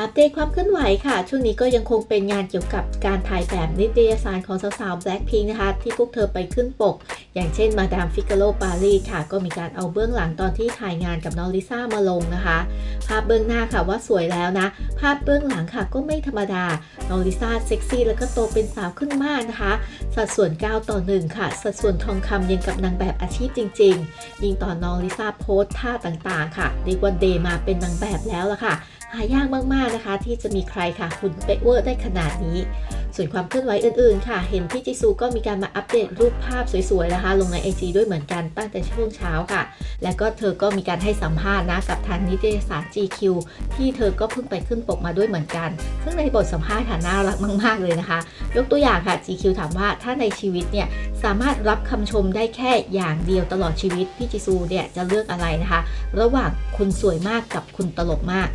อัปเดตความเคลื่อนไหวค่ะ ช่วงนี้ก็ยังคงเป็นงานเกี่ยวกับการถ่ายแบบนิตยสารของสาวๆ Blackpink นะคะ ที่พวกเธอไปขึ้นปก อย่างเช่นมาดามฟิกาโ o ปารีสค่ะ ก็มีการเอาเบื้องหลังตอนที่ถ่ายงานกับน้องลิซ่ามาลงนะคะ ภาพเบื้องหน้าค่ะว่าสวยแล้วนะ ภาพเบื้องหลังค่ะก็ไม่ธรรมดา น้องลิซ่าเซ็กซี่แล้วก็โตเป็นสาวขึ้นมากนะคะ สัดส่วน 9 ต่อ 1 ค่ะ สัดส่วนทองคำยังกับนางแบบอาชีพจริง ๆ ยิ่งตอนน้องลิซ่าโพสท่าต่างๆ ค่ะเรียกว่าเดย์มาเป็นนางแบบแล้วล่ะค่ะ หายากมากๆนะคะ ที่จะมีใครค่ะหุ่นเป๊ะเวอร์ได้ขนาดนี้ ส่วนความเคลื่อนไหวอื่นๆ ค่ะ เห็นพี่จิซูก็มีการมาอัปเดตรูปภาพสวยๆนะคะ ลงใน IG ด้วยเหมือนกันตั้งแต่ช่วงเช้าค่ะ และก็เธอก็มีการให้สัมภาษณ์นะกับทางนิตยสาร GQ ที่เธอก็เพิ่งไปขึ้นปกมาด้วยเหมือนกัน ซึ่งในบทสัมภาษณ์ค่ะน่ารักมาก ๆ เลยนะคะ ยกตัวอย่างค่ะ GQ ถามว่าถ้าในชีวิตเนี่ยสามารถรับคำชมได้แค่อย่างเดียวตลอดชีวิตพี่จิซูเนี่ยจะเลือกอะไรนะคะ ระหว่างคุณสวยมากกับคุณตลกมาก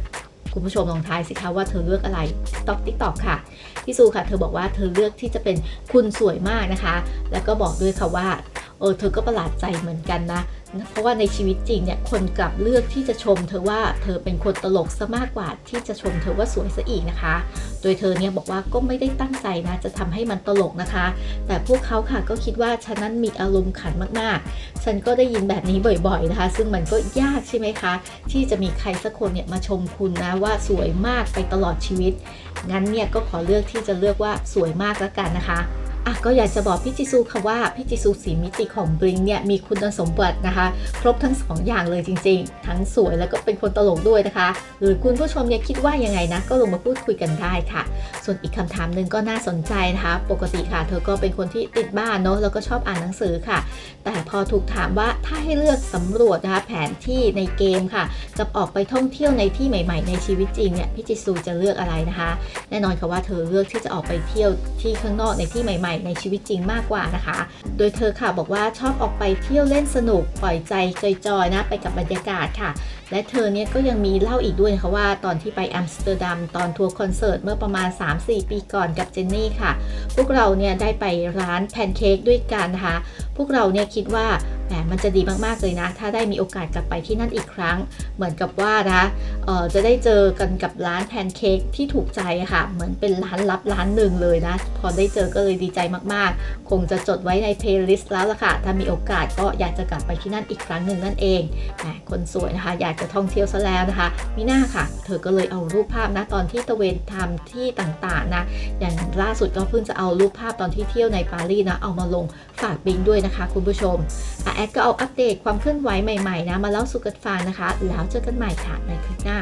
คุณผู้ชมลองทายสิคะว่าเธอเลือกอะไรตอกติ๊กตอกค่ะ พี่ซูค่ะ เธอบอกว่าเธอเลือกที่จะเป็นคุณสวยมากนะคะ แล้วก็บอกด้วยค่ะว่า เออเธอก็ประหลาดใจเหมือนกันนะเพราะว่าในชีวิตจริงเนี่ยคนกลับเลือกที่จะชม เธอว่าเธอเป็นคนตลกซะมากกว่าที่จะชมเธอว่าสวยซะอีกนะคะ โดยเธอเนี่ยบอกว่าก็ไม่ได้ตั้งใจนะจะทำให้มันตลกนะคะ แต่พวกเขาค่ะก็คิดว่าฉันนั้นมีอารมณ์ขันมากๆ ฉันก็ได้ยินแบบนี้บ่อยๆนะคะ ซึ่งมันก็ยากใช่ไหมคะ ที่จะมีใครสักคนเนี่ยมาชมคุณนะว่าสวยมากไปตลอดชีวิต งั้นเนี่ยก็ขอเลือกที่จะเลือกว่าสวยมากแล้วกันนะคะ อะก็อยากจะบอกพี่จิซูค่ะว่าพี่จิซูสีมิติของบริงเนี่ยมีคุณสมบัตินะคะ ครบทั้งสองอย่างเลยจริง ๆ ทั้งสวยแล้วก็เป็นคนตลกด้วยนะคะ หรือคุณผู้ชมเนี่ยคิดว่ายังไงนะ ก็ลงมาพูดคุยกันได้ค่ะ ส่วนอีกคำถามหนึ่งก็น่าสนใจนะคะ ปกติค่ะ เธอก็เป็นคนที่ติดบ้านเนาะแล้วก็ชอบอ่านหนังสือค่ะ แต่พอถูกถามว่าถ้าให้เลือกสำรวจนะคะแผนที่ในเกมค่ะกับออกไปท่องเที่ยวในที่ใหม่ ๆ ในชีวิตจริงเนี่ยพี่จิซูจะเลือกอะไรนะคะ แน่นอนค่ะว่าเธอเลือกที่จะออกไปเที่ยวที่ข้างนอกในที่ใหม่ๆในชีวิตจริงมากกว่านะคะ โดยเธอค่ะบอกว่าชอบออกไปเที่ยวเล่นสนุกปล่อยใจจอยๆนะไปกับบรรยากาศค่ะ และเธอเนี่ยก็ยังมีเล่าอีกด้วยนะคะว่าตอนที่ไปอัมสเตอร์ดัมตอนทัวร์คอนเสิร์ตเมื่อประมาณ 3-4 ปีก่อนกับเจนนี่ค่ะ พวกเราเนี่ยได้ไปร้านแพนเค้กด้วยกันนะคะ พวกเราเนี่ยคิดว่า แหมมันจะดีมากๆเลยนะ ถ้าได้มีโอกาสกลับไปที่นั่นอีกครั้ง เหมือนกับว่านะเอ่อจะได้เจอกันกับร้านแพนเค้กที่ถูกใจค่ะ เหมือนเป็นร้านลับร้านหนึ่งเลยนะ พอได้เจอก็เลยดีใจมากๆ คงจะจดไว้ในเพลย์ลิสต์แล้วล่ะค่ะ ถ้ามีโอกาสก็อยากจะกลับไปที่นั่นอีกครั้งหนึ่งนั่นเองแหมคนสวยนะคะ อยากจะท่องเที่ยวซะแล้วนะคะมิน่าค่ะ เธอก็เลยเอารูปภาพนะตอนที่ตะเวนทำที่ต่างๆนะ อย่างล่าสุดก็เพิ่งจะเอารูปภาพตอนที่เที่ยวในปารีสนะเอามาลงฝากบิงด้วยนะคะ คุณผู้ชมอะแอดก็เอาอัปเดตความเคลื่อนไหวใหม่ๆนะมาเล่าสู่กันฟังนะคะ แล้วเจอกันใหม่ค่ะในคลิปหน้า